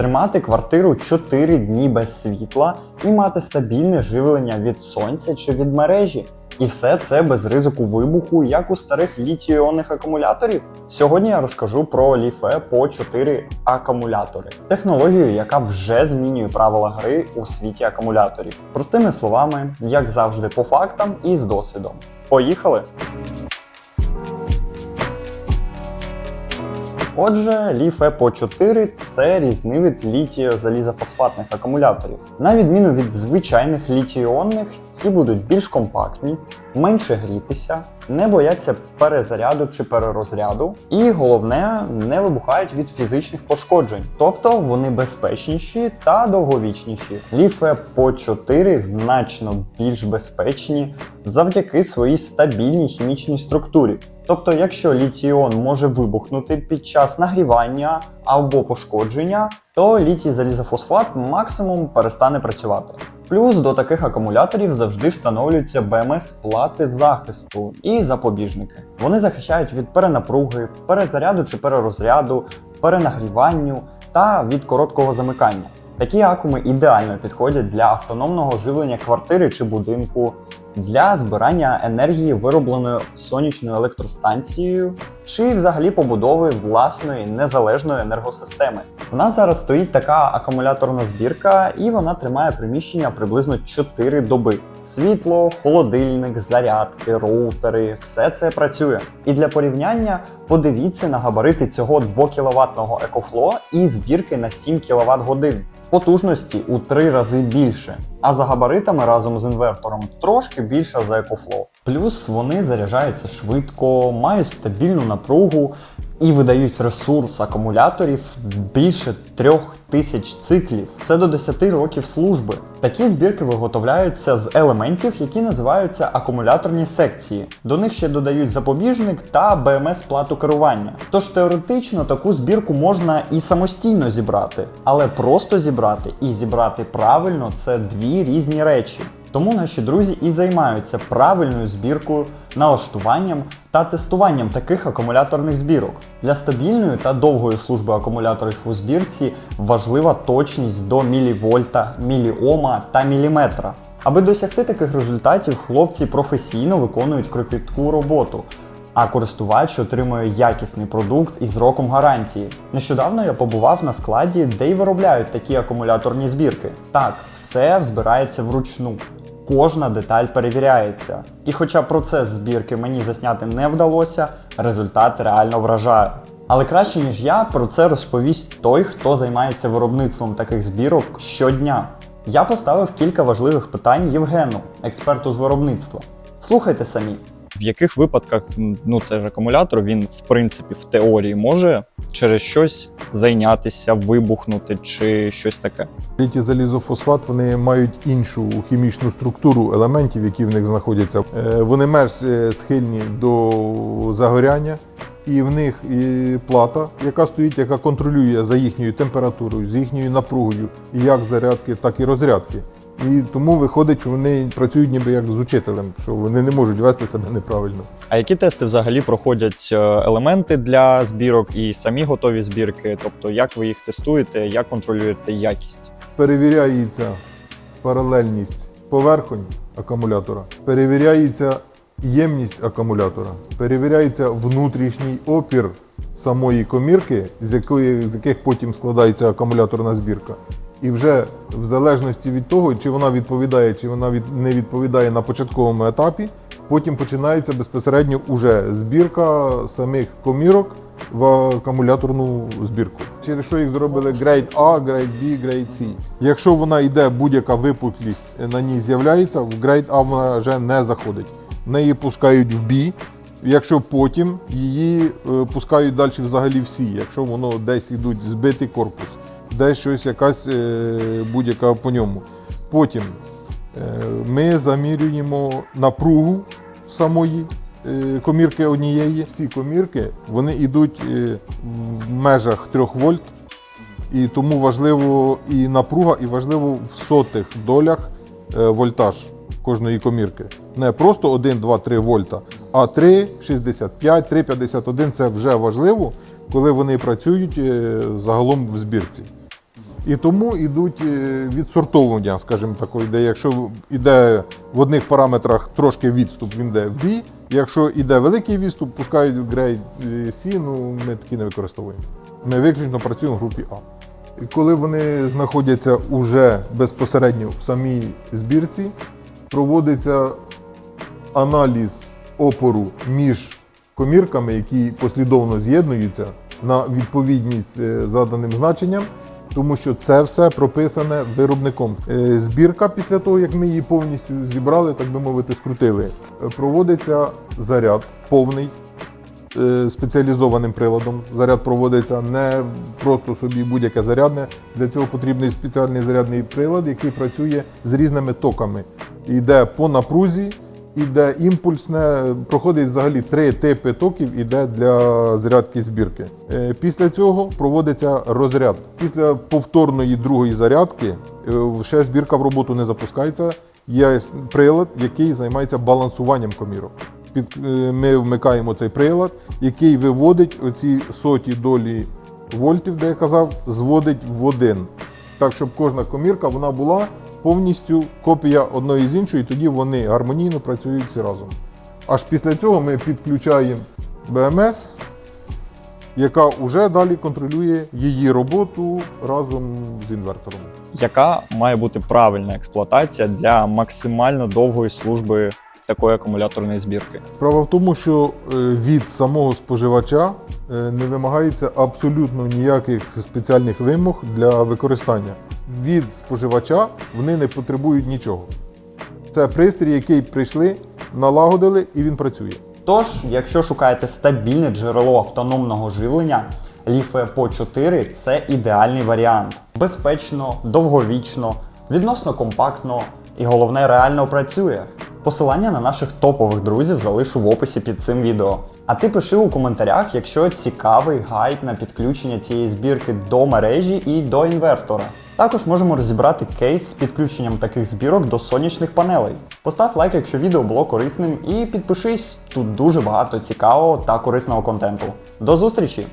тримати квартиру 4 дні без світла і мати стабільне живлення від сонця чи від мережі. І все це без ризику вибуху, як у старих літій-іонних акумуляторів. Сьогодні я розкажу про ліфе по 4 акумулятори, технологію, яка вже змінює правила гри у світі акумуляторів. Простими словами, як завжди, по фактам і з досвідом. Поїхали! Отже, Leaf EPO 4 це різновид літіо-залізофосфатних акумуляторів. На відміну від звичайних літій-іонних, ці будуть більш компактні, менше грітися, не бояться перезаряду чи перерозряду, і головне, не вибухають від фізичних пошкоджень, тобто вони безпечніші та довговічніші. Leaf EPO 4 значно більш безпечні завдяки своїй стабільній хімічній структурі. Тобто, якщо літій-іон може вибухнути під час нагрівання або пошкодження, то літій залізофосфат максимум перестане працювати. Плюс до таких акумуляторів завжди встановлюються БМС плати захисту і запобіжники. Вони захищають від перенапруги, перезаряду чи перерозряду, перенагріванню та від короткого замикання. Такі акуми ідеально підходять для автономного живлення квартири чи будинку, для збирання енергії, виробленої сонячною електростанцією, чи взагалі побудови власної незалежної енергосистеми. У нас зараз стоїть така акумуляторна збірка, і вона тримає приміщення приблизно 4 доби. Світло, холодильник, зарядки, роутери все це працює. І для порівняння подивіться на габарити цього 2 кВт EcoFlow і збірки на 7 кВт годин. Потужності у три рази більше, а за габаритами разом з інвертором трошки більше за EcoFlow. Плюс вони заряджаються швидко, мають стабільну напругу і видають ресурс акумуляторів більше трьох тисяч циклів. Це до 10 років служби. Такі збірки виготовляються з елементів, які називаються акумуляторні секції. До них ще додають запобіжник та БМС плату керування. Тож теоретично таку збірку можна і самостійно зібрати, але просто зібрати і зібрати правильно це дві різні речі. Тому наші друзі і займаються правильною збіркою, налаштуванням та тестуванням таких акумуляторних збірок. Для стабільної та довгої служби акумуляторів у збірці важлива точність до мілівольта, міліома та міліметра. Аби досягти таких результатів, хлопці професійно виконують кропітку роботу. А користувач отримує якісний продукт із роком гарантії. Нещодавно я побував на складі, де й виробляють такі акумуляторні збірки. Так, все збирається вручну. Кожна деталь перевіряється. І хоча процес збірки мені засняти не вдалося, результат реально вражає. Але краще ніж я про це розповість той, хто займається виробництвом таких збірок щодня. Я поставив кілька важливих питань Євгену, експерту з виробництва. Слухайте самі. В яких випадках ну це ж акумулятор, він в принципі в теорії може через щось зайнятися, вибухнути чи щось таке. Літій залізофосфат вони мають іншу хімічну структуру елементів, які в них знаходяться. Е, Вони менш е, схильні до загоряння, і в них і плата, яка стоїть, яка контролює за їхньою температурою, за їхньою напругою, як зарядки, так і розрядки. І тому виходить, що вони працюють ніби як з учителем, що вони не можуть вести себе неправильно. А які тести взагалі проходять е, елементи для збірок і самі готові збірки? Тобто, як ви їх тестуєте, як контролюєте якість? Перевіряється паралельність поверхонь акумулятора, перевіряється ємність акумулятора, перевіряється внутрішній опір самої комірки, з якої з яких потім складається акумуляторна збірка. І вже в залежності від того, чи вона відповідає, чи вона не відповідає на початковому етапі, потім починається безпосередньо уже збірка самих комірок в акумуляторну збірку. Через що їх зробили грейд А, грейд B, грейд C. Якщо вона йде будь-яка випуклість на ній з'являється, в грейд А вона вже не заходить. В неї пускають в B, якщо потім її е, пускають далі взагалі всі, якщо воно десь йдуть збитий корпус, десь щось якась е, будь-яка по ньому. Потім е, ми замірюємо напругу самої е, комірки однієї. Всі комірки вони йдуть в межах 3 вольт, і тому важливо і напруга, і важливо в сотих долях вольтаж кожної комірки. Не просто 1, 2, 3 вольта, а 3, 65, 3, 51 це вже важливо, коли вони працюють загалом в збірці. І тому йдуть е, відсортовування, скажімо такої, де якщо йде в одних параметрах трошки відступ, він йде в B. Якщо йде великий відступ, пускають грейд е, C, ну ми такі не використовуємо. Ми виключно працюємо в групі А. І коли вони знаходяться уже безпосередньо в самій збірці, проводиться аналіз опору між комірками, які послідовно з'єднуються на відповідність е, заданим значенням, тому що це все прописане виробником. Е, Збірка після того, як ми її повністю зібрали, так би мовити, скрутили, е, проводиться заряд повний. е, Спеціалізованим приладом. Заряд проводиться не просто собі будь-яке зарядне. Для цього потрібний спеціальний зарядний прилад, який працює з різними токами. Йде по напрузі, іде імпульсне, проходить взагалі три типи токів, іде для зарядки збірки. Е, Після цього проводиться розряд. Після повторної другої зарядки е, ще збірка в роботу не запускається. Є прилад, який займається балансуванням комірок. Е, ми вмикаємо цей прилад, який виводить оці соті долі вольтів, де я казав, зводить в один. Так, щоб кожна комірка вона була повністю копія одної з іншої, тоді вони гармонійно працюють всі разом. Аж після цього ми підключаємо БМС, яка вже далі контролює її роботу разом з інвертором. Яка має бути правильна експлуатація для максимально довгої служби такої акумуляторної збірки? Справа в тому, що е, від самого споживача е, не вимагається абсолютно ніяких спеціальних вимог для використання. Від споживача вони не потребують нічого. Це пристрій, який прийшли, налагодили і він працює. Тож, якщо шукаєте стабільне джерело автономного живлення, Leaf EPO 4 це ідеальний варіант. Безпечно, довговічно, відносно компактно і головне реально працює. Посилання на наших топових друзів залишу в описі під цим відео. А ти пиши у коментарях, якщо цікавий гайд на підключення цієї збірки до мережі і до інвертора. Також можемо розібрати кейс з підключенням таких збірок до сонячних панелей. Постав лайк, якщо відео було корисним, і підпишись, тут дуже багато цікавого та корисного контенту. До зустрічі!